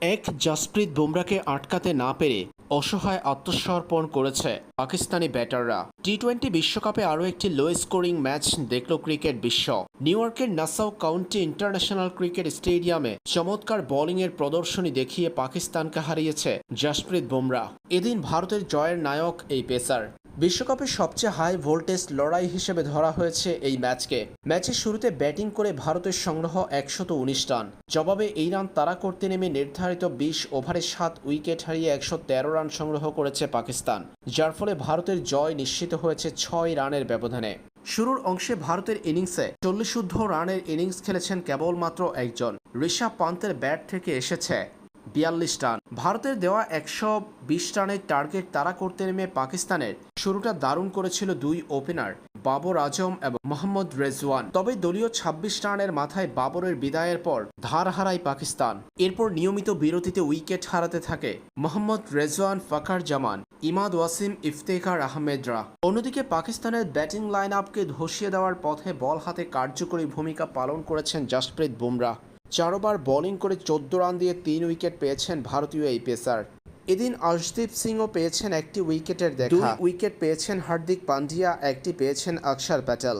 এক জাসপ্রীত বুমরাকে আটকাতে না পেরে অসহায় আত্মসমর্পণ করেছে পাকিস্তানি ব্যাটাররা। টি টোয়েন্টি বিশ্বকাপে আরও একটি লো স্কোরিং ম্যাচ দেখল ক্রিকেট বিশ্ব। নিউ ইয়র্কের নাসাউ কাউন্টি ইন্টারন্যাশনাল ক্রিকেট স্টেডিয়ামে চমৎকার বোলিংয়ের প্রদর্শনী দেখিয়ে পাকিস্তানকে হারিয়েছে জাসপ্রীত বুমরা। এদিন ভারতের জয়ের নায়ক এই পেসার। বিশ্বকাপের সবচেয়ে হাই ভোল্টেজ লড়াই হিসেবে ধরা হয়েছে এই ম্যাচকে। ম্যাচের শুরুতে ব্যাটিং করে ভারতের সংগ্রহ একশত উনিশ রান। জবাবে এই রান তারা করতে নেমে নির্ধারিত বিশ ওভারে সাত উইকেট হারিয়ে একশো তেরো রান সংগ্রহ করেছে পাকিস্তান, যার ফলে ভারতের জয় নিশ্চিত হয়েছে ছয় রানের ব্যবধানে। শুরুর অংশে ভারতের ইনিংসে চল্লিশ শুদ্ধ রানের ইনিংস খেলেছেন কেবলমাত্র একজন, ঋষভ পান্তের ব্যাট থেকে এসেছে বিয়াল্লিশ রান। ভারতের দেওয়া একশো বিশ রানের টার্গেট তাড়া করতে নেমে পাকিস্তানের। শুরুটা দারুণ করেছিল দুই ওপেনার, বাবর আজম এবং মোহাম্মদ রেজওয়ান। তবে দলীয় ২৬ রানের মাথায় বাবরের বিদায়ের পর ধার হারায় পাকিস্তান। এরপর নিয়মিত বিরতিতে উইকেট হারাতে থাকে মোহাম্মদ রেজওয়ান ফাকার জামান, ইমাদ ওয়াসিম, ইফতেখার আহমেদরা। অন্যদিকে পাকিস্তানের ব্যাটিং লাইন আপকে ধসিয়ে দেওয়ার পথে বল হাতে কার্যকরী ভূমিকা পালন করেছেন জাসপ্রীত বুমরা চারোবার বোলিং করে চোদ্দ রান দিয়ে তিন উইকেট পেয়েছেন ভারতীয় এই পেসার। এদিন অর্শদীপ সিংও পেয়েছেন একটি উইকেটের দেখা। উইকেট পেয়েছেন হার্দিক পান্ডিয়া একটি পেয়েছেন অক্ষর প্যাটেল।